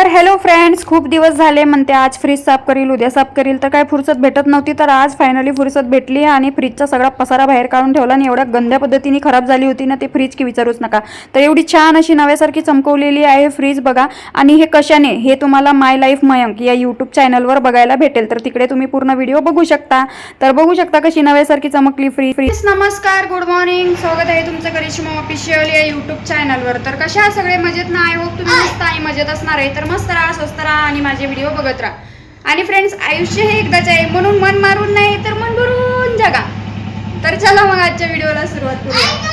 तर hello friends खूप दिवस झाले म्हणते आज फ्रीज साफ करील उद्या साफ करील तर काय फुरसत भेटत नव्हती तर आज फायनली फुरसत भेटली आणि फ्रीजचा सगळा पसारा बाहेर काढून ठेवला आणि एवढ्या गंद्या पद्धतीने खराब झाली होती ना ते फ्रीज की विचारूच नका. तर एवढी छान अशी नव्यासारखी चमकवलेली आहे फ्रीज बघा. आणि हे कशाने? हे तुम्हाला माय लाईफ मयंक या यूट्यूब चॅनलवर बघायला भेटेल. तर तिकडे तुम्ही पूर्ण व्हिडिओ बघू शकता. तर बघू शकता कशी नव्यासारखी चमकली फ्री फ्रीज नमस्कार गुड मॉर्निंग स्वागत आहे तुमचं करिश्मा ऑफिशियल या यूट्यूब चॅनलवर तर कशा सगळे? मजेत ना? आय होप तुम्ही मजेत असणार आहे. तर मस्त राहा स्वस्त राहा आणि माझे व्हिडिओ बघत राहा. आणि फ्रेंड्स आयुष्य हे एकदाच आहे. म्हणून मन मारून नाही तर मन भरून जगा. तर चला मग आजच्या व्हिडिओला सुरुवात करूया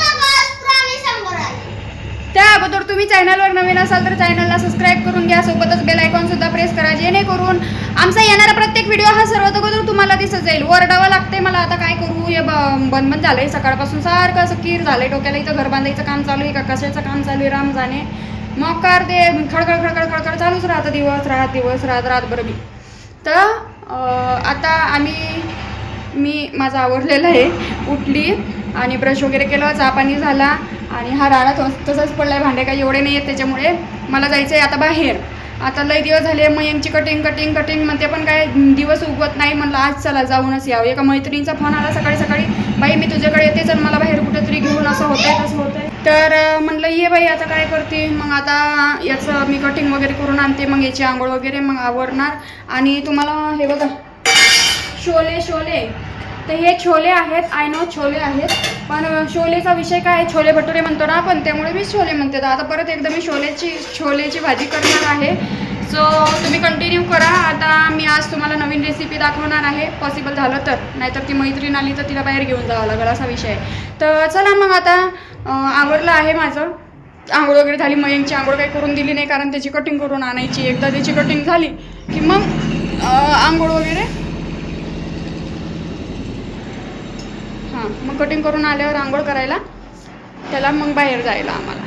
त्या अगोदर तुम्ही चॅनलवर नवीन असाल तर चॅनलला सबस्क्राईब करून घ्या. सोबतच बेल आयकॉन सुद्धा प्रेस करा जेणेकरून आमचा येणारा प्रत्येक व्हिडिओ हा सर्वात अगोदर तुम्हाला दिसत जाईल. ओरडावं लागते मला आता काय करू? हे बंद बंद झालंय. सकाळपासून सारखं असं कीर झालंय डोक्याला. इथं घर बांधायचं काम चालू आहे का कशाचं काम चालू आहे राम जाणे मग कार ते खडखड खडखड खडखड चालूच राहतं दिवस राहत दिवस रात रातभर बी तर आता आम्ही मी माझं आवडलेलं आहे उठली आणि ब्रश वगैरे केलं चा पाणी झाला आणि हा राडा तस- तसाच पडलाय भांडे काही एवढे नाही आहेत त्याच्यामुळे मला जायचं आहे आता बाहेर. आता लई दिवस झाले मग यांची कटिंग कटिंग कटिंग म्हणते पण काय दिवस उगवत नाही म्हणलं आज चला जाऊनच यावं. एका मैत्रिणीचा फोन आला सकाळी सकाळी बाई मी तुझ्याकडे येते चल मला बाहेर कुठेतरी घेऊन असं होतंय तसं होतंय. तर ये बाई आता काय करते? मग आता याचं मी कटिंग वगैरे करून आणते मग याची आंघोळ वगैरे मग आवरणार आणि तुम्हाला हे बघा शोले शोले. तर हे छोले आहेत आय नो छोले आहेत पण शोलेचा विषय काय छोले भटुरे म्हणतो ना आपण त्यामुळे मी छोले म्हणते. तर आता परत एकदा मी शोलेची छोलेची भाजी करणार आहे. सो तुम्ही कंटिन्यू करा. आता मी आज तुम्हाला नवीन रेसिपी दाखवणार आहे. पॉसिबल झालं तर. नाहीतर ती मैत्रीण आली तर तिला बाहेर घेऊन जावं लागेल असा विषय आहे. तर चला मग आता आवडलं आहे माझं. आंघोळ वगैरे झाली मयंकची आंघोळ काही करून दिली नाही कारण त्याची कटिंग करून आणायची. एकदा त्याची कटिंग झाली की मग आंघोळ वगैरे. हां मग कटिंग करून आल्यावर आंघोळ करायला त्याला मग बाहेर जायला आम्हाला.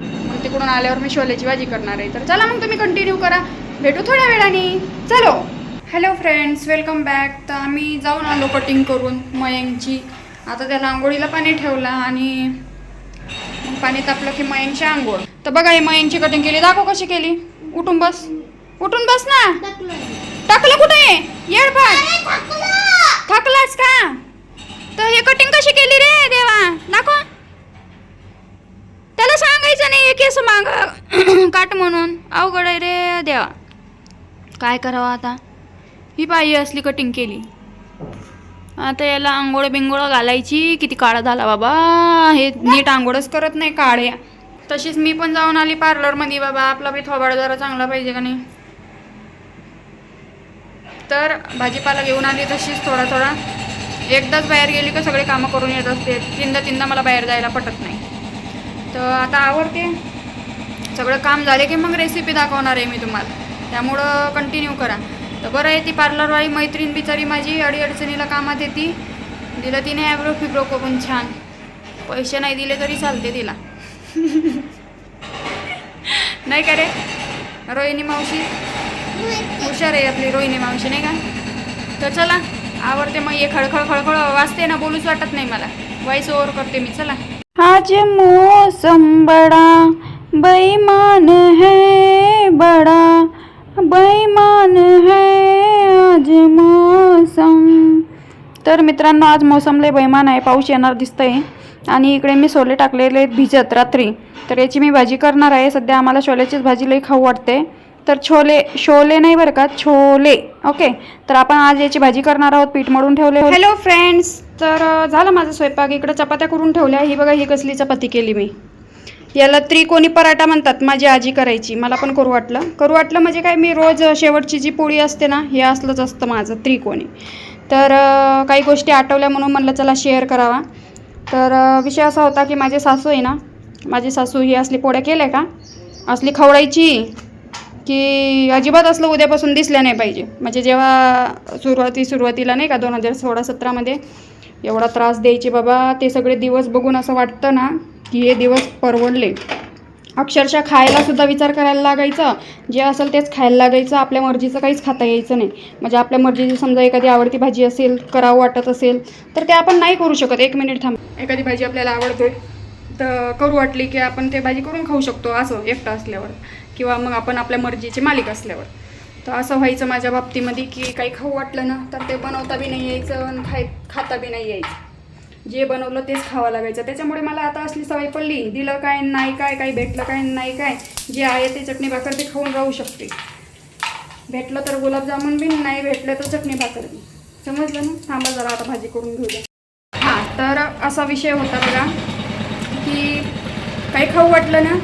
मग तिकडून आल्यावर मी शोल्याची भाजी करणार आहे. तर चला मग तुम्ही कंटिन्यू करा. भेटू थोड्या वेळाने. चलो. हॅलो फ्रेंड्स वेलकम बॅक तर आम्ही जाऊन आलो कटिंग करून मयंकची आता त्याला आंघोळीला पाणी ठेवलं आणि पाणी तापलं की मयंकची आंघोळ. तर बघा हे मयंकची कटिंग केली. दाखव कशी केली. उठून बस. उठून बस ना. टाकलं कुठे? येड पाठ थकलास का? तर हे कटिंग कशी केली रे देवा? दाखव. त्याला सांगायचं नाही केस माग काट म्हणून. अवघड आहे रे देवा. काय करावं आता? ही बाई असली कटिंग केली. आता याला आंघोळ बिंगोळ घालायची. किती काळा झाला बाबा. हे नीट आंघोळच करत नाही काळ्या तशीच मी पण जाऊन आली पार्लरमध्ये बाबा. आपला बी थोबाड जरा चांगला पाहिजे का नाही? तर भाजीपाला घेऊन आली तशीच थोडा थोडा. एकदाच बाहेर गेली का सगळे कामं करून येत असते. तीनदा तीनदा मला बाहेर जायला पटत नाही. तर आता आवडते. सगळं काम झाले की मग रेसिपी दाखवणार आहे मी तुम्हाला. त्यामुळं कंटिन्यू करा. तर बरं आहे ती पार्लरवाली मैत्रीण बिचारी माझी अडीअडचणीला कामात येते. दिलं तिने ॲब्रो फिब्रो करून छान. पैसे नाही दिले तरी चालते तिला. नाही का रे? रोहिणी मावशी? हुशार आहे आपली रोहिणी मावशी नाही का? तर चला आवडते मग ये खळखळ खळखळ वाचते ना बोलूच वाटत नाही मला. वॉइस ओव्हर करते मी चला. आज मौसम बडा बेईमान है बडा बेईमान है मौसम. तर मित्रांनो आज मौसम लय बैमान आहे पाऊस येणार दिसतंय. आणि इकडे मी सोले टाकलेले आहेत भिजत रात्री. तर याची मी भाजी करणार आहे. सध्या आम्हाला छोल्याचीच भाजी लई खाऊ वाटते. तर छोले शोले नाही बरं का छोले. ओके? तर आपण आज याची भाजी करणार आहोत. पीठ मळून ठेवले हॅलो फ्रेंड्स तर झालं माझा स्वयंपाक. इकडं चपात्या करून ठेवल्या. ही बघा ही कसली चपाती केली मी. याला त्रिकोणी पराठा म्हणतात माझी आजी करायची. मला पण करू वाटलं. करू वाटलं म्हणजे काय मी रोज शेवटची जी पोळी असते ना हे असलंच असतं माझं त्रिकोणी. तर काही गोष्टी आठवल्या म्हणून म्हणलं चला शेअर करावा. तर विषय असा होता की माझे सासू आहे ना माझी सासू ही असली पोळ्या केल्या का? असली खवडायची की अजिबात असलं उद्यापासून दिसल्या नाही पाहिजे. म्हणजे जेव्हा सुरुवाती सुरुवातीला नाही का दोन हजार सोळा सतरामध्ये एवढा त्रास द्यायचे बाबा ते सगळे दिवस बघून असं वाटतं ना की हे दिवस परवडले. अक्षरशः खायला सुद्धा विचार करायला लागायचा. जे असेल तेच खायला लागायचं. आपल्या मर्जीचं काहीच खाता यायचं नाही. म्हणजे आपल्या मर्जीची समजा एखादी आवडती भाजी असेल करावं वाटत असेल तर ते आपण नाही करू शकत. एक मिनिट थांब. एखादी भाजी आपल्याला आवडते तर करू वाटली की आपण ते भाजी करून खाऊ शकतो असं एकटं असल्यावर. किंवा मग आपण आपल्या मर्जीचे मालिक असल्यावर. तर असं व्हायचं माझ्या बाबतीमध्ये की काही खाऊ वाटलं ना तर ते बनवता बी नाही यायचं आणि खाय खाता बी नाही यायचं. जे बनवलं तेच खावं लागायचं. त्याच्यामुळे मला आता असली सवय पडली. दिलं काय नाही काय काही भेटलं काय नाही काय जे आहे ते चटणी भाकर ते खाऊन राहू शकते. भेटलं तर गुलाबजामुन बी नाही भेटलं तर चटणी भाकर बी समजलं ना? थांबा जरा आता भाजी करून घेऊया. हां तर असा विषय होता बघा की काही खाऊ वाटलं ना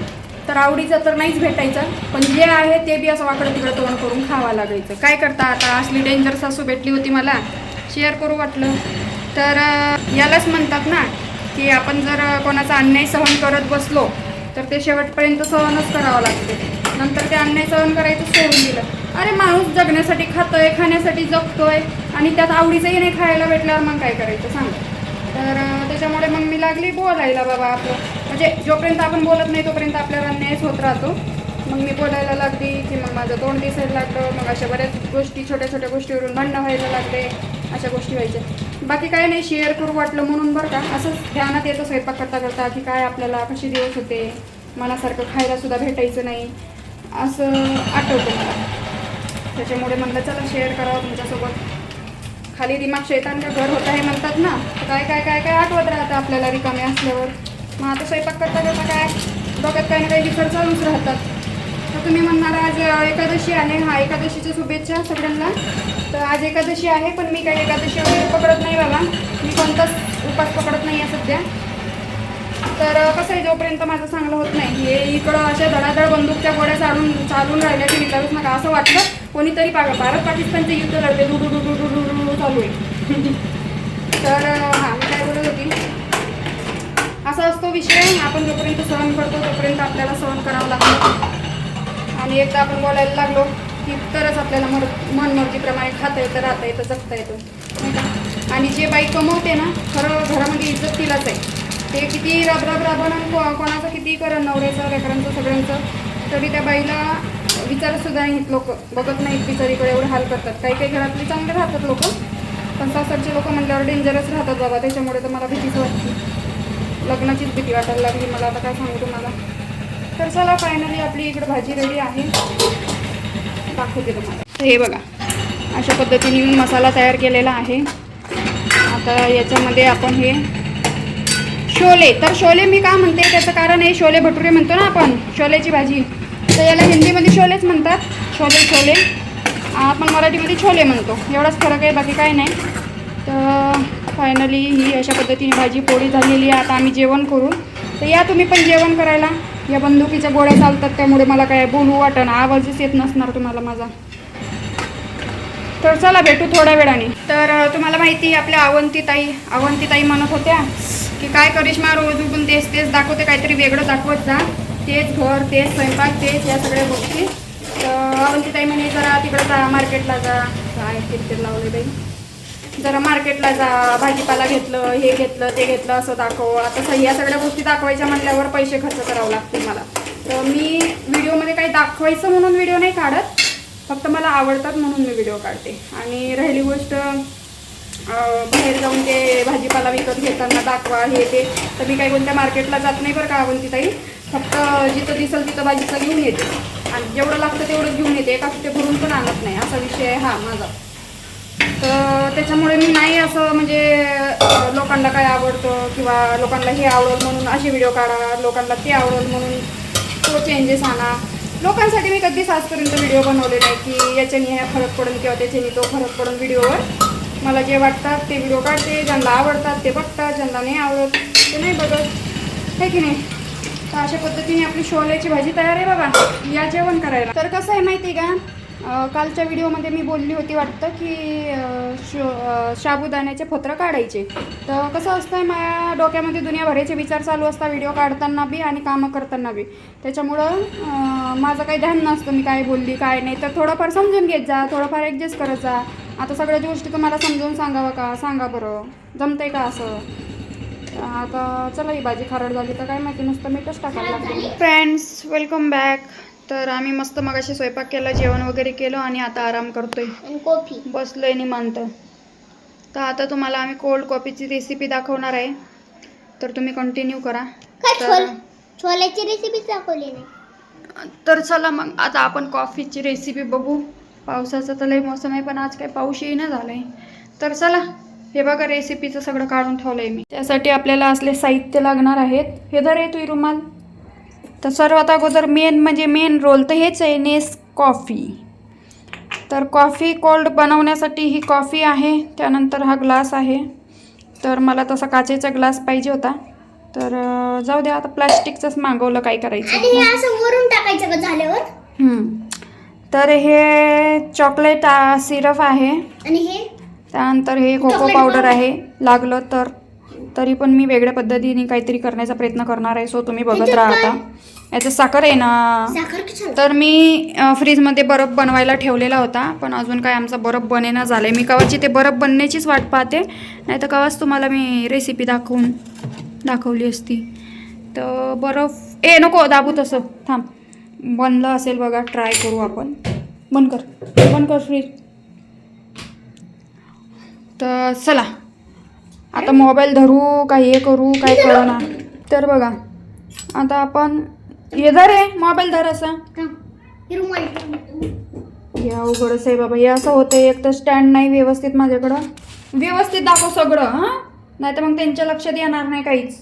तर आवडीचं तर नाहीच भेटायचं पण जे आहे ते बी असं वाकडं तिकडं तोंड करून खावं लागायचं. काय करता आता? असली डेंजर सासू भेटली होती मला. शेअर करू वाटलं. तर यालाच म्हणतात ना की आपण जर कोणाचा अन्याय सहन करत बसलो तर ते शेवटपर्यंत सहनच करावं लागते. नंतर ते अन्याय सहन करायचं सोडून दिलं. अरे माणूस जगण्यासाठी खातोय खाण्यासाठी जगतोय आणि त्यात आवडीचंही नाही खायला भेटल्यावर मग काय करायचं सांग. तर त्याच्यामुळे मग मी लागली बोलायला बाबा आपलं. म्हणजे जोपर्यंत आपण बोलत नाही तोपर्यंत आपल्याला अन्यायच होत राहतो. मग मी बोलायला लागली की मग माझं तोंड दिसायला लागलं. मग अशा बऱ्याच गोष्टी छोट्या छोट्या गोष्टीवरून भांडणं व्हायला लागले. अशा गोष्टी व्हायच्या. बाकी काय नाही शेअर करू वाटलं म्हणून बरं का. असंच ध्यानात येतं स्वयंपाक करता करता की काय आपल्याला कसे दिवस होते मनासारखं खायला सुद्धा भेटायचं नाही असं आठवतं मला. त्याच्यामुळे म्हणलं चला शेअर करावं तुमच्यासोबत. खाली दिमाग शैतानचं घर होत आहे म्हणतात ना तर काय काय काय काय आठवत राहतं आपल्याला रिकामे असल्यावर. मग आता स्वयंपाक करता करता काय डोक्यात काही ना काही विचार चालूच राहतात. तर तुम्ही म्हणणार आज एकादशी आहे. हा एकादशीच्या शुभेच्छा सगळ्यांना. तर आज एकादशी आहे पण मी काही एकादशी वगैरे पकडत नाही बाबा. मी कोणताच उपास पकडत नाही आहे सध्या. तर कसं आहे जोपर्यंत माझं चांगलं होत नाही हे इकडं अशा धडाधड बंदूकच्या गोळ्या चालून चालून राहिल्या की विचारूच नका. असं वाटलं कोणीतरी पा भारत पाकिस्तानचे युद्ध लढते. डू डू डू डू डू डू डू चालू आहे. तर हां मी काय बोलत होती? असा असतो विषय. आपण जोपर्यंत सहन करतो तोपर्यंत आपल्याला सहन करावं लागतं. आणि एकदा आपण बोलायला लागलो की तरच आपल्याला मर मनमर्जीप्रमाणे खाता येतं राहता येतं जगता येतं. नाही का? आणि जे बाई कमवते ना खरं घरामध्ये इज्जत तिलाच आहे. ते किती राबराब राबण आणि को- कोणाचं किती करण नवऱ्याचं लेकरांचं सगळ्यांचं तरी त्या बाईला विचारसुद्धा नाहीत लोक. बघत नाहीत बिचारीकडे एवढं हाल करतात. काही काही घरातले चांगले राहतात लोक पण सासरचे लोक म्हणल्यावर डेंजरस राहतात बाबा. त्याच्यामुळे तर मला भीतीच वाटते. लग्नाचीच भीती वाटायला लागली. मला आता काय सांगू तुम्हाला? तर चला फायनली आपली इकडे भाजी रेडी आहे. दाखवते तुम्हाला. तर हे बघा अशा पद्धतीने मी मसाला तयार केलेला आहे. आता याच्यामध्ये आपण हे शोले. तर शोले मी का म्हणते? त्याचं कारण आहे शोले भटुरे म्हणतो ना आपण शोलेची भाजी. तर याला हिंदीमध्ये शोलेच म्हणतात. शोले शोले. आपण मराठीमध्ये छोले म्हणतो. एवढाच फरक आहे बाकी काही नाही. तर फायनली ही अशा पद्धतीने भाजी पोळी झालेली आहे. आता आम्ही जेवण करू. तर या तुम्ही पण जेवण करायला. या बंदुकीच्या गोळ्या चालतात त्यामुळे मला काय बोलू वाटणं आवाजच येत नसणार तुम्हाला माझा. तर चला भेटू थोड्या वेळाने. तर तुम्हाला माहिती आपल्या अवंतीताई अवंतीताई म्हणत होत्या की काय करिश्मा रोज उठून तेच तेच दाखवते काहीतरी वेगळं दाखवत जा. तेच घर तेच स्वयंपाक तेच या सगळ्या गोष्टी. तर अवंतीताई म्हणे जरा तिकडं जा मार्केटला जा. काय किरकिर लावले बाई. जरा मार्केटला जा भाजीपाला घेतलं हे घेतलं ते घेतलं असं दाखव. आता सही या सगळ्या गोष्टी दाखवायच्या म्हटल्यावर पैसे खर्च करावं लागतील मला. तर मी व्हिडिओमध्ये काही दाखवायचं म्हणून व्हिडिओ नाही काढत. फक्त मला आवडतात म्हणून मी व्हिडिओ काढते. आणि राहिली गोष्ट बाहेर जाऊन ते भाजीपाला विकत घेताना दाखवा हे ते. तर मी काही कोणत्या मार्केटला जात नाही बरं का अवंतीताई. फक्त जिथं दिसेल तिथं भाजीचं घेऊन येते. आणि जेवढं लागतं तेवढं घेऊन येते. एका ते भरून पण आणत नाही. असा विषय आहे हा माझा. तर त्याच्यामुळे मी नाही असं म्हणजे लोकांना काय आवडतं किंवा लोकांना हे आवडत म्हणून असे व्हिडिओ काढा लोकांना ते आवडत म्हणून तो चेंजेस आणा. लोकांसाठी मी कधीच आजपर्यंत व्हिडिओ बनवले नाही की याच्याने ह्या फरक पडेल किंवा त्याच्याने तो फरक पडेल व्हिडिओवर मला जे वाटतात ते व्हिडिओ काढते ज्यांना आवडतात ते बघतात ज्यांना नाही आवडत ते नाही बघत. हे की नाही? तर अशा पद्धतीने आपली शोल्याची भाजी तयार आहे बाबा. या जेवण करायला. तर कसं आहे माहिती आहे का? कालच्या व्हिडिओमध्ये मी बोलली होती वाटतं की शो साबुदाण्याचे काढायचे. तर कसं असतं माझ्या डोक्यामध्ये दुनियाभराचे विचार चालू असतात व्हिडिओ काढताना बी आणि कामं करताना बी. त्याच्यामुळं माझं काही ध्यान नसतं मी काय बोलली काय नाही. तर थोडंफार समजून घेत जा थोडंफार ॲडजस्ट करत जा. आता सगळ्या गोष्टी तुम्हाला समजून सांगावं का? सांगा बरं. जमतंय का असं? आता चला ही भाजी खारड झाली तर काय माहिती नुसतं मीठच टाकायला लागते फ्रेंड्स वेलकम बॅक तर आम्ही मस्त मगाशी स्वयंपाक केला जेवण वगैरे केलं आणि आता आराम करतोय. कॉफी. बसलोय निमांत तर आता तुम्हाला आम्ही कोल्ड कॉफीची रेसिपी दाखवणार आहे. तर तुम्ही कंटिन्यू करा. तर छोल्याची रेसिपी दाखवली नाही? तर चला मग आता आपण कॉफीची रेसिपी बघू. पावसाचा तर लई मोसम आहे पण आज काही पाऊस येईना झालाय. तर चला हे बघा रेसिपीचं सगळं काढून ठेवलंय मी. त्यासाठी आपल्याला असले साहित्य लागणार आहेत. हे धर आहे तुझी रुमाल. तर सर्वात अगोदर मेन म्हणजे मेन रोल तर हेच आहे नेस कॉफी तर कॉफी कोल्ड बनवण्यासाठी ही कॉफी आहे त्यानंतर हा ग्लास आहे. तर मला तसा काचेचा ग्लास पाहिजे होता. तर जाऊ द्या आता प्लास्टिकचंच मागवलं काय करायचं. आणि हे असं वरून टाकायचं का झाल्यावर. तर हे चॉकलेट सिरप आहे. आणि हे? त्यानंतर हे कोको पावडर. आहे. लागलं तर तरी पण मी वेगळ्या पद्धतीने काहीतरी करण्याचा प्रयत्न करणार आहे सो तुम्ही बघत राहा? आता. याचं साखर आहे ना. तर मी फ्रीजमध्ये बर्फ बनवायला ठेवलेला होता पण अजून काय आमचा बर्फ बनेना झाला आहे मी कवाची ते बर्फ बनण्याचीच वाट पाहते नाही तर कवाच तुम्हाला मी रेसिपी दाखवून दाखवली असती. तर बर्फ ए नको दाबू तसं थांब. बनलं असेल बघा ट्राय करू आपण. बंद कर बंद कर फ्रीज. तर चला. आता मोबाईल धरू काही हे करू काय कळणार तर बघा आता आपण हे धर आहे मोबाईल धर असं. या हे रुमाल आहे बाबा हे असं होतं एक तर स्टँड नाही व्यवस्थित माझ्याकडं. व्यवस्थित दाखव सगळं हां? नाही तर मग त्यांच्या लक्षात येणार नाही काहीच.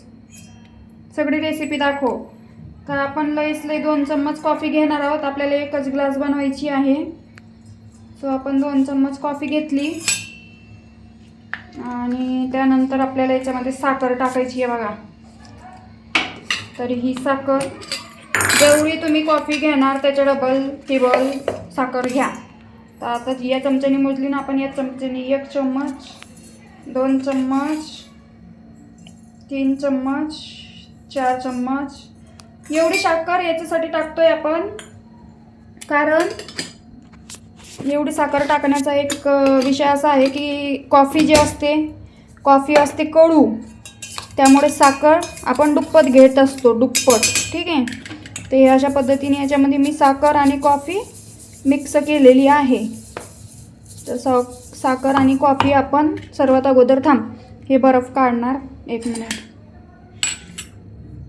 सगळी रेसिपी दाखव. तर आपण लईच लई दोन चम्मच कॉफी घेणार आहोत. आपल्याला एकच ग्लास बनवायची आहे. सो आपण दोन चम्मच कॉफी घेतली. आणि त्यानंतर आपल्याला याच्यामध्ये साखर टाकायची आहे बघा. तर ही साखर जेवढी तुम्ही कॉफी घेणार त्याच्या डबल टिबल साखर घ्या. तर आता या चमच्याने मोजली ना आपण या चमच्याने एक चम्मच दोन चम्मच तीन चम्मच चार चम्मच. एवढी साखर याच्यासाठी टाकतोय आपण कारण एवढी साखर टाकण्याचा एक विषय असा आहे की कॉफी जी असते कॉफी असते कडू. त्यामुळे साखर आपण दुप्पट घेत असतो दुप्पट. ठीक आहे? ते अशा पद्धतीने याच्यामध्ये मी साखर आणि कॉफी मिक्स केलेली आहे. तर सा साखर आणि कॉफी आपण सर्वात अगोदर थांब. हे बर्फ काढणार. एक मिनिट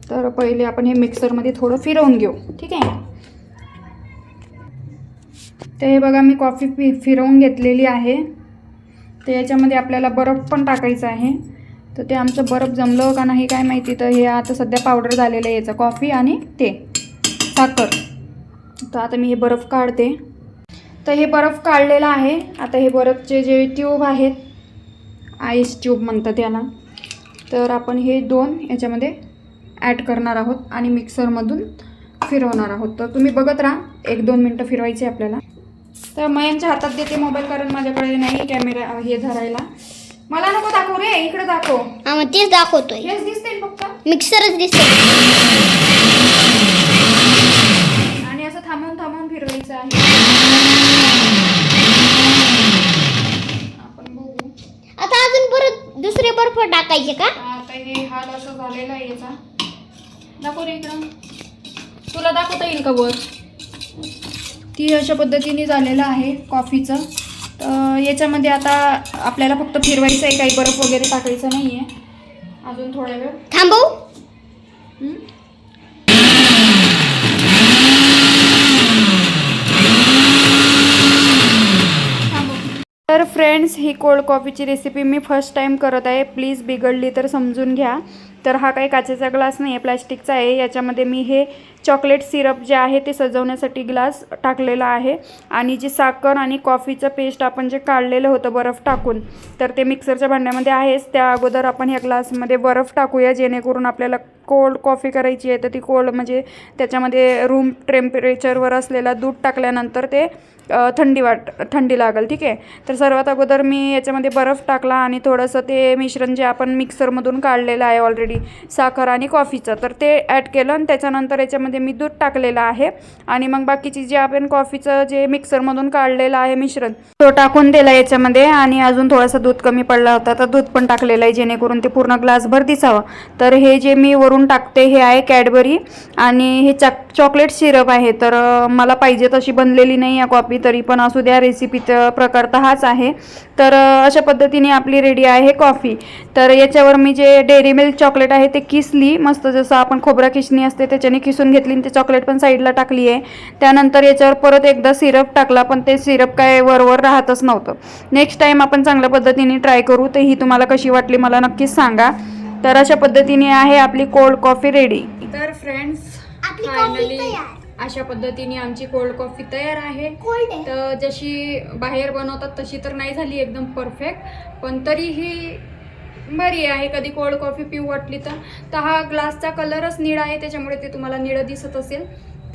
तर पहिले आपण हे मिक्सरमध्ये थोडं फिरवून घेऊ. ठीक आहे? तर हे बघा मी कॉफी फि फिरवून घेतलेली आहे. तर याच्यामध्ये आपल्याला बर्फ पण टाकायचा आहे. तर ते आमचं बर्फ जमलं का नाही काय माहिती. तर हे आता सध्या पावडर झालेलं आहे याचं कॉफी आणि ते साखर. तर आता मी हे बर्फ काढते. तर हे बर्फ काढलेलं आहे. आता हे बर्फचे जे ट्यूब आहेत आईस ट्यूब म्हणतात याला तर आपण हे दोन याच्यामध्ये ॲड करणार आहोत आणि मिक्सरमधून फिरवणार आहोत. तर तुम्ही बघत राहा. एक दोन मिनटं फिरवायचे आपल्याला. तर मयांच्या हातात देते मोबाईल कारण माझ्याकडे नाही कॅमेरा हे धरायला. मला नको दाखव रे इकडे दाखव. हा मग तेच दाखवतोय. हेच दिसते फक्त. मिक्सरच दिसतो आणि असं थांबून थांबून फिरवायचं आहे. आपण बघू. आता अजून परत दुसरे बर्फ टाकायचे का? आता हे हाल असं झालेला आहे याचा. दाखव रे इकडं. तुला दाखवता येईल का वर ती अशा पद्धतीने झालेलं आहे कॉफीचं. तर याच्यामध्ये आता आपल्याला फक्त फिरवायचं आहे काही बर्फ वगैरे टाकायचं नाही आहे अजून थोड्या वेळ. थांबव हं? तर फ्रेंड्स ही कोल्ड कॉफीची रेसिपी मी फर्स्ट टाईम करत आहे. प्लीज बिघडली तर समजून घ्या. तर हा काही काचेचा ग्लास नाही आहे प्लॅस्टिकचा आहे. याच्यामध्ये मी हे चॉकलेट सिरप जे आहे ते सजवण्यासाठी ग्लास टाकलेला आहे. आणि जी साखर आणि कॉफीचं पेस्ट आपण जे काढलेलं होतं बर्फ टाकून तर ते मिक्सरच्या भांड्यामध्ये आहेच. त्या अगोदर आपण ह्या ग्लासमध्ये बर्फ टाकूया जेणेकरून आपल्याला कोल्ड कॉफी करायची आहे तर ती कोल्ड म्हणजे त्याच्यामध्ये रूम टेम्परेचरवर असलेला दूध टाकल्यानंतर ते थंडी वाट थंडी लागेल ठीक आहे? तर सर्वात अगोदर मी याच्यामध्ये बर्फ टाकला आणि थोडंसं ते मिश्रण जे आपण मिक्सरमधून काढलेलं आहे ऑलरेडी साखर आणि कॉफीचं तर ते ॲड केलं आणि त्याच्यानंतर याच्यामध्ये मी दूध टाकलेलं आहे आणि मग बाकीची जे आपण कॉफीचं जे मिक्सरमधून काढलेलं आहे मिश्रण तो टाकून दिला याच्यामध्ये आणि अजून थोडासा दूध कमी पडला होता तर दूध पण टाकलेलं आहे जेणेकरून ते पूर्ण ग्लासभर दिसावं. तर हे जे मी वरून टाकते हे आहे कॅडबरी आणि हे चॉक चॉकलेट सिरप आहे तर मला पाहिजे तशी बनलेली नाही आहे कॉफी तरी पण असू द्या रेसिपीचा प्रकार तर हाच आहे. तर अशा पद्धतीने आपली रेडी आहे कॉफी तर याच्यावर मी जे डेअरी मिल्क चॉकलेट आहे ते किसली. मस्त जसं आपण खोबरा किसणी असते त्याच्याने किसून घेतली आणि ते चॉकलेट पण साईडला टाकली आहे. त्यानंतर याच्यावर परत एकदा सिरप टाकला पण ते सिरप काय वरवर राहतच नव्हतं. नेक्स्ट टाईम आपण चांगल्या पद्धतीने ट्राय करू तर ही तुम्हाला कशी वाटली मला नक्कीच सांगा. तर अशा पद्धतीने आहे आपली कोल्ड कॉफी रेडी तर फ्रेंड्स तयार. अशा पद्धतीने आमची कोल्ड कॉफी तयार आहे. तर जशी बाहेर बनवतात तशी तर नाही झाली एकदम परफेक्ट. पण तरीही बरी आहे. कधी कोल्ड कॉफी पिऊ वाटली तर. तर हा ग्लासचा कलरच निळा आहे. त्याच्यामुळे ते तुम्हाला निळं दिसत असेल.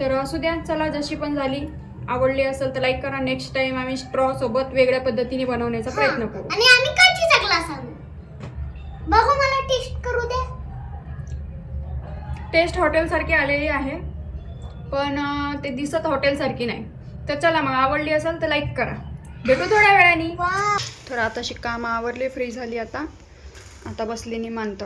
तर असू द्या चला जशी पण झाली. आवडली असेल तर लाईक करा. नेक्स्ट टाइम आम्ही स्ट्रॉ सोबत वेगळ्या पद्धतीने बनवण्याचा प्रयत्न करू. आणि आम्ही काचीचा ग्लास आणू. बघू मला टेस्ट करू दे. टेस्ट हॉटेलसारखी आलेली आहे. पण ते दिसत हॉटेलसारखी नाही. तर चला मग आवडली असेल तर लाईक करा. भेटू थोड्या वेळाने. वा तर आता कामं आवरली फ्री झाली आता. आता बसली निमांत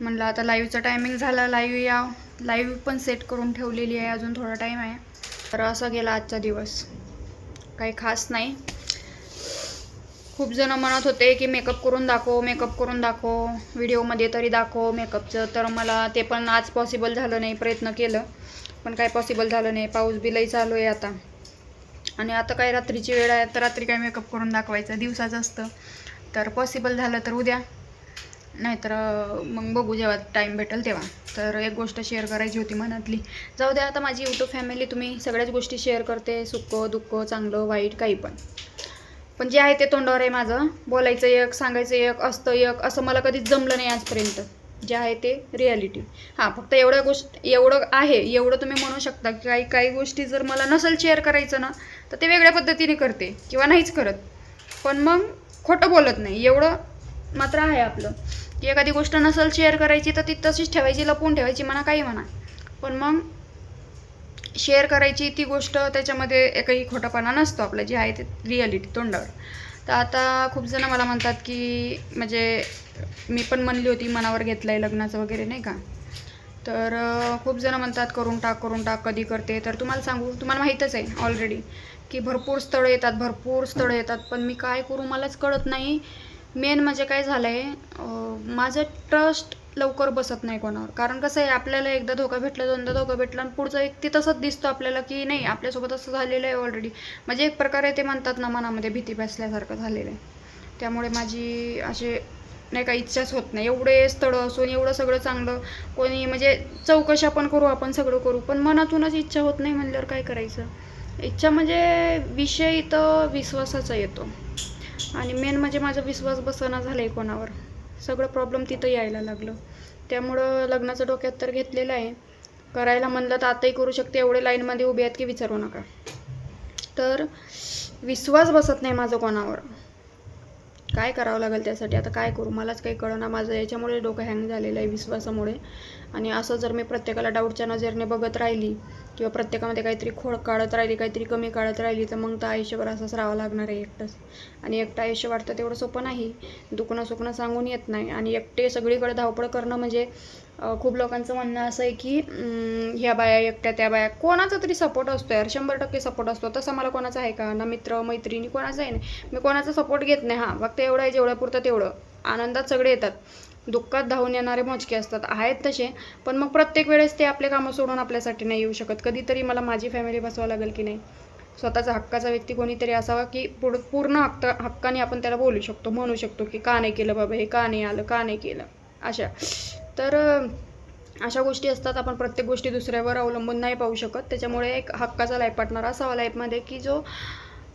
म्हणलं आता लाईव्हचा टायमिंग झाला लाईव्ह या लाईव्ह पण सेट करून ठेवलेली आहे अजून थोडा टाईम आहे. तर असा गेला आजचा दिवस. काही खास नाही. खूप जण म्हणत होते की मेकअप करून दाखव मेकअप करून दाखव. व्हिडिओमध्ये तरी दाखव मेकअपचं तर मला ते पण आज पॉसिबल झालं नाही प्रयत्न केलं. पण काय पॉसिबल झालं नाही. पाऊस बिलही चालू आहे आता. आणि आता काय रात्रीची वेळ आहे तर रात्री काय मेकअप करून दाखवायचं दिवसाचं असतं. तर पॉसिबल झालं तर उद्या. नाहीतर मग बघू जेव्हा टाईम भेटेल तेव्हा. तर एक गोष्ट शेअर करायची होती मनातली. जाऊ द्या आता माझी यूट्यूब फॅमिली तुम्ही सगळ्याच गोष्टी शेअर करते. सुखं दुःख चांगलं वाईट काही पण. पण जे आहे ते तोंडावर आहे माझं. बोलायचं एक सांगायचं एक असतं एक असं मला कधीच जमलं नाही आजपर्यंत. जे आहे ते रिॲलिटी हां फक्त एवढ्या गोष्ट एवढं आहे एवढं तुम्ही म्हणू शकता की काही काही गोष्टी जर मला नसेल शेअर करायचं ना तर ते वेगळ्या पद्धतीने करते किंवा नाहीच करत. पण मग खोटं बोलत नाही. एवढं मात्र आहे आपलं. की एखादी गोष्ट नसेल शेअर करायची तर ती तशीच ठेवायची लपवून ठेवायची म्हणा काही म्हणा. पण मग शेअर करायची ती गोष्ट त्याच्यामध्ये एकही खोटापणा नसतो आपलं जे आहे ते रिॲलिटी तोंडावर. तर आता खूप जण मला म्हणतात की म्हणजे मी पण म्हणली होती मनावर घेतलं आहे लग्नाचं वगैरे नाही का? तर खूप जण म्हणतात करून टाक करून टाक कधी करते. तर तुम्हाला सांगू तुम्हाला माहीतच आहे ऑलरेडी की भरपूर स्थळं येतात भरपूर स्थळं येतात. पण मी काय करू मलाच कळत नाही. मेन म्हणजे काय झालं आहे माझं ट्रस्ट लवकर बसत नाही कोणावर. कारण कसं आहे आपल्याला एकदा धोका भेटला दोनदा धोका भेटला आणि पुढचा व्यक्ती तसंच दिसतो आपल्याला की नाही आपल्यासोबत असं झालेलं आहे ऑलरेडी म्हणजे एक प्रकारे ते म्हणतात ना मनामध्ये भीती बसल्यासारखं झालेलं आहे. त्यामुळे माझी असे नाही का इच्छाच होत नाही. एवढे स्थळं असून एवढं सगळं चांगलं कोणी म्हणजे चौकशा पण करू आपण सगळं करू. पण मनातूनच इच्छा होत नाही म्हणल्यावर काय करायचं? इच्छा म्हणजे विषय इथं विश्वासाचा येतो. आणि मेन म्हणजे माझा विश्वास बसना झाला आहे कोणावर. सगळं प्रॉब्लेम तिथं यायला लागलं. त्यामुळं लग्नाचं डोक्यात तर घेतलेलं आहे. करायला म्हणलं तर आताही करू शकते एवढे लाईनमध्ये उभे आहेत की विचारू नका. तर विश्वास बसत नाही माझं कोणावर. काय करावं लागेल त्यासाठी? आता काय करू? मलाच काही कळना. माझं याच्यामुळे डोकं हँग झालेलं आहे विश्वासामुळे. आणि असं जर मी प्रत्येकाला डाऊटच्या नजरेने बघत राहिली किंवा प्रत्येकामध्ये काहीतरी खोड काढत राहिली काहीतरी कमी काढत राहिली तर मग तर आयुष्यभर असंच राहावं लागणार आहे एकटंच. आणि एकटं आयुष्य वाटतं तेवढं सोपं नाही. दुखणं सुखणं सांगून येत नाही. आणि एकटे सगळीकडे धावपळ करणं म्हणजे खूप लोकांचं म्हणणं असं आहे की ह्या बाया एकट्या त्या बाया कोणाचा तरी सपोर्ट असतो यार शंभर टक्के सपोर्ट असतो. तसा मला कोणाचा आहे का? ना मित्र मैत्रिणी कोणाचा आहे? नाही मी कोणाचा सपोर्ट घेत नाही. हां फक्त एवढं आहे जेवढ्यापुरतं तेवढं. आनंदात सगळे येतात. दुःखात धावून येणारे मोजके असतात. आहेत तसे. पण मग प्रत्येक वेळेस ते आपले कामं सोडून आपल्यासाठी नाही येऊ शकत. कधीतरी मला माझी फॅमिली बसवावं लागेल की नाही? स्वतःचा हक्काचा व्यक्ती कोणीतरी असावा की पुढ पूर्ण हक्क हक्काने आपण त्याला बोलू शकतो. म्हणू शकतो की का नाही केलं बाबा? हे का नाही आलं? का नाही केलं? अशा. तर अशा गोष्टी असतात. आपण प्रत्येक गोष्टी दुसऱ्यावर अवलंबून नाही पाहू शकत. त्याच्यामुळे एक हक्काचा लाईफ पार्टनर असावा लाईफमध्ये की जो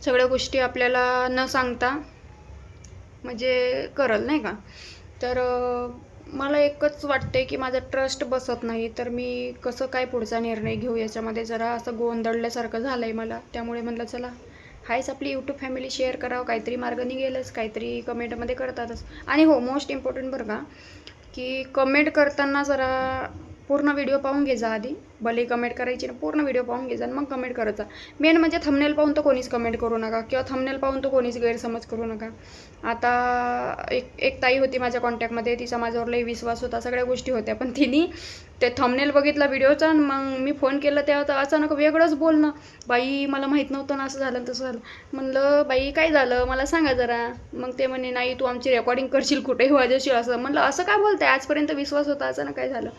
सगळ्या गोष्टी आपल्याला न सांगता म्हणजे करल नाही का? तर मला एकच वाटते की माझा ट्रस्ट बसत नाही. तर मी कसं काय पुढचा निर्णय घेऊ? याच्यामध्ये जरा असं गोंधळल्यासारखं झालं आहे मला. त्यामुळे म्हटलं चला हायच आपली यूट्यूब फॅमिली शेअर करावं. काहीतरी मार्ग निघेलच काहीतरी कमेंटमध्ये करतातच. आणि हो मोस्ट इम्पॉर्टंट बरं का की कमेंट करताना जरा पूर्ण व्हिडिओ पाहून घे जा आधी. भले कमेंट करायची ना पूर्ण व्हिडिओ पाहून घे जा आणि मग कमेंट करायचा मेन म्हणजे थंबनेल पाहून तर कोणीच कमेंट करू नका किंवा थंबनेल पाहून तर कोणीच गैरसमज करू नका. आता एक एक ताई होती माझ्या कॉन्टॅक्टमध्ये तिचा माझ्यावर लई विश्वास होता सगळ्या गोष्टी होत्या. पण तिने ते थंबनेल बघितला व्हिडिओचा आणि मग मी फोन केला तेव्हा तर अचानक वेगळंच बोलणं. बाई मला माहीत नव्हतं ना असं झालं तसं झालं. म्हणलं बाई काय झालं? मला सांगा जरा. मग ते म्हणे नाही तू आमची रेकॉर्डिंग करशील कुठेही वाजवशील असं. म्हणलं असं काय बोलतंय? आजपर्यंत विश्वास होता अचानक काय झालं?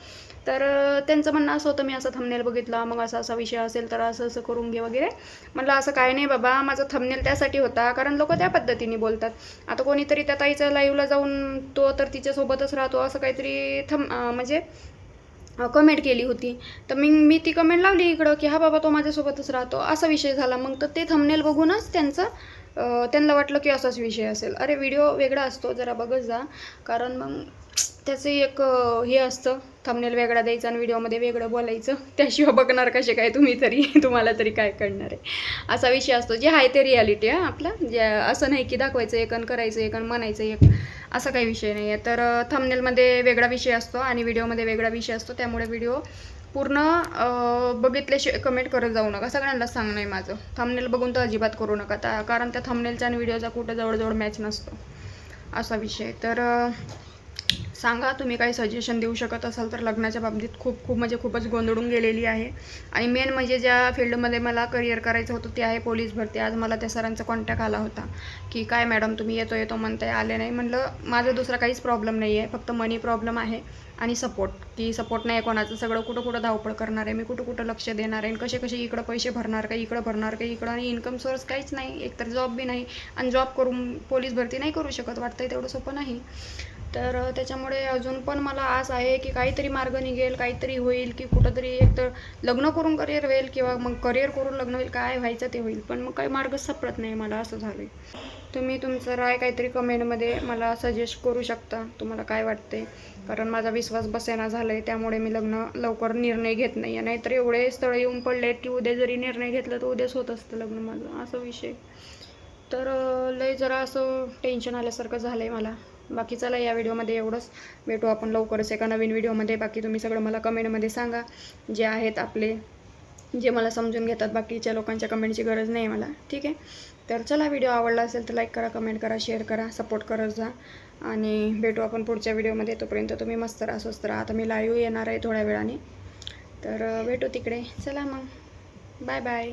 तर त्यांचं म्हणणं असं होतं मी असं थंबनेल बघितला मग असा असा विषय असेल तर असं असं करून घे वगैरे. म्हटलं असं काय नाही बाबा माझा थंबनेल त्यासाठी होता कारण लोक त्या पद्धतीने बोलतात. आता कोणीतरी त्या ताईच्या लाईव्हला जाऊन तो तर तिच्यासोबतच राहतो असं काहीतरी थम म्हणजे कमेंट केली होती. तर मी मी ती कमेंट लावली इकडं की हा बाबा तो माझ्यासोबतच राहतो असा विषय झाला. मग तर ते थंबनेल बघूनच त्यांचं त्यांना वाटलं की असाच विषय असेल. अरे व्हिडिओ वेगळा असतो जरा बघत जा. कारण मग त्याचं एक हे असतं थंबनेल वेगळा द्यायचा आणि व्हिडिओमध्ये वेगळं बोलायचं. त्याशिवाय बघणार कसे काय तुम्ही तरी तुम्हाला तरी काय कळणार आहे. असा विषय असतो. जे आहे ते रियालिटी आहे आपला. जे असं नाही की दाखवायचं एक आणि करायचं एक आणि म्हणायचं एक. असा काही विषय नाही आहे तर थंबनेलमध्ये वेगळा विषय असतो आणि व्हिडिओमध्ये वेगळा विषय असतो. त्यामुळे व्हिडिओ पूर्ण बघितल्याशिवाय कमेंट करत जाऊ नका. सगळ्यांना सांगणं आहे माझं. थंबनेल बघून तर अजिबात करू नका. त्या कारण त्या थंबनेलचा आणि व्हिडिओचा कुठं जवळजवळ मॅच नसतो. असा विषय. तर सांगा तुम्ही काही सजेशन देऊ शकत असाल तर लग्नाच्या बाबतीत खूप खूप म्हणजे खूपच गोंधळून गेलेली आहे. आणि मेन म्हणजे ज्या फील्डमध्ये मला करिअर करायचं होतं ते आहे पोलीस भरती. आज मला त्या सरांचा कॉन्टॅक्ट आला होता. की काय मॅडम तुम्ही येतो येतो म्हणताय आले नाही. म्हणलं माझं दुसरा काहीच प्रॉब्लेम नाही आहे फक्त मनी प्रॉब्लेम आहे. आणि सपोर्ट की सपोर्ट नाही आहे कोणाचं सगळं कुठं कुठं धावपळ करणार आहे मी कुठं कुठं लक्ष देणार आहे आणि कसे कसे इकडं पैसे भरणार का इकडं भरणार का इकडं आणि इन्कम सोर्स काहीच नाही एकतर जॉब बी नाही आणि जॉब करून पोलीस भरती नाही करू शकत वाटतंय तेवढं सोपं नाही. तर त्याच्यामुळे अजून पण मला आस आहे की काहीतरी मार्ग निघेल काहीतरी होईल की कुठंतरी एक तर लग्न करून करिअर होईल किंवा मग करिअर करून लग्न होईल काय व्हायचं ते होईल. पण मग काही मार्ग सापडत नाही मला असं झालं तुम्ही तुमचं राय काहीतरी कमेंटमध्ये मला सजेस्ट करू शकता तुम्हाला काय वाटते कारण माझा विश्वास बसेना झाला आहे त्यामुळे मी लग्न लवकर निर्णय घेत नाही आहे. नाहीतर एवढे स्थळं येऊन पडले की उद्या जरी निर्णय घेतला तर उद्याच होत असतं लग्न माझं असा विषय. तर लय जरा असं टेन्शन आल्यासारखं झालं आहे मला. बाकी चला या व्हिडिओमध्ये एवढंच. भेटू आपण लवकरच एका नवीन व्हिडिओमध्ये. बाकी तुम्ही सगळं मला कमेंटमध्ये सांगा जे आहेत आपले जे मला समजून घेतात. बाकीच्या लोकांच्या कमेंटची गरज नाही मला. ठीक आहे? तर चला व्हिडिओ आवडला असेल तर लाईक करा कमेंट करा शेअर करा सपोर्ट करत जा. आणि भेटू आपण पुढच्या व्हिडिओमध्ये. तोपर्यंत तुम्ही मस्त राहा स्वस्त राहा. आता मी लाईव्ह येणार आहे थोड्या वेळाने. तर भेटू तिकडे. चला मग. Bye bye